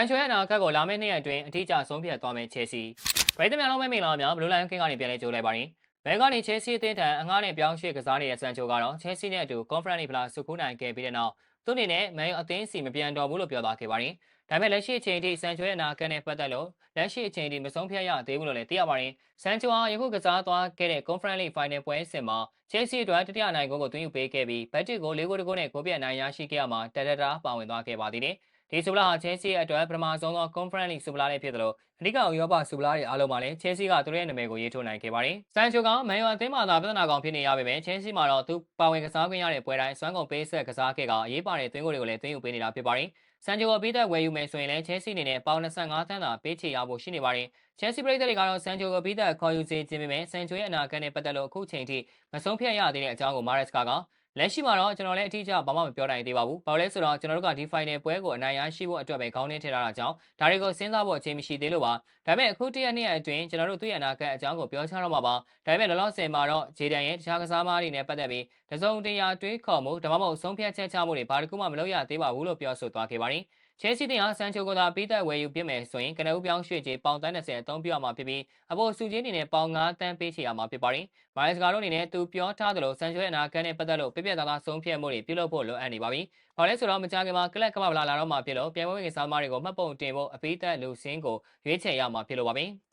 န်ချိုရဲ့အနာဂတ်ကိုလာမယ့်နှစ်ရက်အတွင်းအထူးကျဆုံးဖြတ်သွားမယ်ချယ်ဆီပရိသတ်များလုံးပဲမင်္ဂလာပါများဘလူးလိုင်းကင်းကနေပြန်လဲကြိုးလိုက်ပါရင်ဘဲကနေချယ်ဆီအသင်းထံအငှားနဲ့ပြောင်းရွှေ့ကစားနေတဲ့ဆန်ချိုကတော့ချယ်ဆီနဲ့အတူ Conference League ဖလားစုခုနိုင်ခဲ့ပြီးတဲ့နောက်သူ့အနေနဲ့မန်ယူအသင်းစီမပြန်တော်ဘူးလို့ပြောသွားခဲ့ပါတယ်ဒါပေမဲ့လက်ရှိအချိန်ထိဆန်ချိုရဲ့အနာဂတ်နဲ့ပတ်သက်လို့လက်ရှိအချိန်ထိမဆုံးဖြတ်ရသေးဘူးလို့လည်းသိရပါတယ်ဆန်ချိုဟာယခုကစားသွားခဲ့တဲ့ Conference League Final ပွဲစဉ်မှာချယ်ဆီအတွက်တတိယနိုင်ဂိုးကိုသွင်းယူပေးခဲ့ပြီးဘတ်တစ်ကို၄ဂိုးတကိုးနဲ့ဂိုးပြတ်နိုင်ရရှိခဲ့ရမှာတရတာပါဝင်သွားခဲ့ပါသေးတယ် ဒီဆူပလာဟာချယ်ဆီအတွက်ပထမဆုံးသော Conference League ဆူပလာလေးဖြစ်တယ်လို့အဓိကဥရောပဆူပလာတွေအားလုံးမှာလည်းချယ်ဆီကသူတို့ရဲ့နာမည်ကိုရေးထိုးနိုင်ခဲ့ပါတယ်။ဆန်ချိုကမန်ယူအသင်းမှာသာပြဿနာကောင်ဖြစ်နေရပေမဲ့ချယ်ဆီမှာတော့သူပါဝင်ကစားခွင့်ရတဲ့ပွဲတိုင်းစွမ်းကုန်ပေးဆက်ကစားခဲ့ကအရေးပါတဲ့သွင်းကိုတွေကိုလည်းသွင်းယူပေးနေတာဖြစ်ပါတယ်။ဆန်ချိုကပြီးသက်ဝယ်ယူမယ်ဆိုရင်လည်းချယ်ဆီအနေနဲ့ပေါင်25သန်းသာပေးချေရဖို့ရှိနေပါတယ်။ချယ်ဆီပရိသတ်တွေကတော့ဆန်ချိုကိုပြီးသက်ခေါ်ယူစေခြင်းပေမဲ့ဆန်ချိုရဲ့အနာဂတ်နဲ့ပတ်သက်လို့အခုချိန်ထိမဆုံးဖြတ်ရသေးတဲ့အကြောင်းကိုမာရက်စ်ကက လက်ရှိမှာတော့ကျွန်တော်လည်းအထူးကြောင့်ဘာမှမပြောနိုင်သေးပါဘူး။ဘာလို့လဲဆိုတော့ကျွန်တော်တို့ကဒီ final ပွဲကိုအနိုင်ရရှိဖို့အတွက်ပဲခေါင်းနှင်းထည့်ထားတာကြောင့်ဒါတွေကိုစဉ်းစားဖို့အချိန်မရှိသေးလို့ပါ။ဒါပေမဲ့အခုတရက်နှစ်ရက်အတွင်းကျွန်တော်တို့သူ့ရဲ့အနာဂတ်အကြောင်းကိုပြောချတော့မှာပါ။ဒါပေမဲ့လောလောဆယ်မှာတော့ဂျေဒန်ရဲ့တခြားကစားသမားတွေနဲ့ပတ်သက်ပြီးတစုံတရာတွေးခေါ်မှုဒါမှမဟုတ်ဆုံးဖြတ်ချက်ချမှုတွေဘာတစ်ခုမှမလုပ်ရသေးပါဘူးလို့ပြောဆိုသွားခဲ့ပါတယ်။ ချဲစီတင်ဟာဆန်ချိုကိုသာပြီးသက်ဝယ်ယူပြစ်မယ်ဆိုရင်ကနအူးပြောင်းရွှေ့ချေပေါင်တန်း30အသုံးပြုရမှာဖြစ်ပြီးအပေါ်စုချင်းအနေနဲ့ပေါင်9တန်းပေးချေရမှာဖြစ်ပါတယ်။မိုင်းစကာတို့အနေနဲ့သူပြောထားသလိုဆန်ချိုရဲ့အနာဂတ်နဲ့ပတ်သက်လို့ပြပြသားသားဆုံးဖြတ်မှုတွေပြုလုပ်ဖို့လိုအပ်နေပါပြီ။ဘာလဲဆိုတော့မကြခင်မှာကလပ်ကမ္ဘာလာလာတော့မှာဖြစ်လို့ပြန်ပွဲဝင်ကစားသမားတွေကိုမှတ်ပုံတင်ဖို့အပိသက်လူစင်းကိုရွေးချယ်ရမှာဖြစ်လို့ပါပဲ။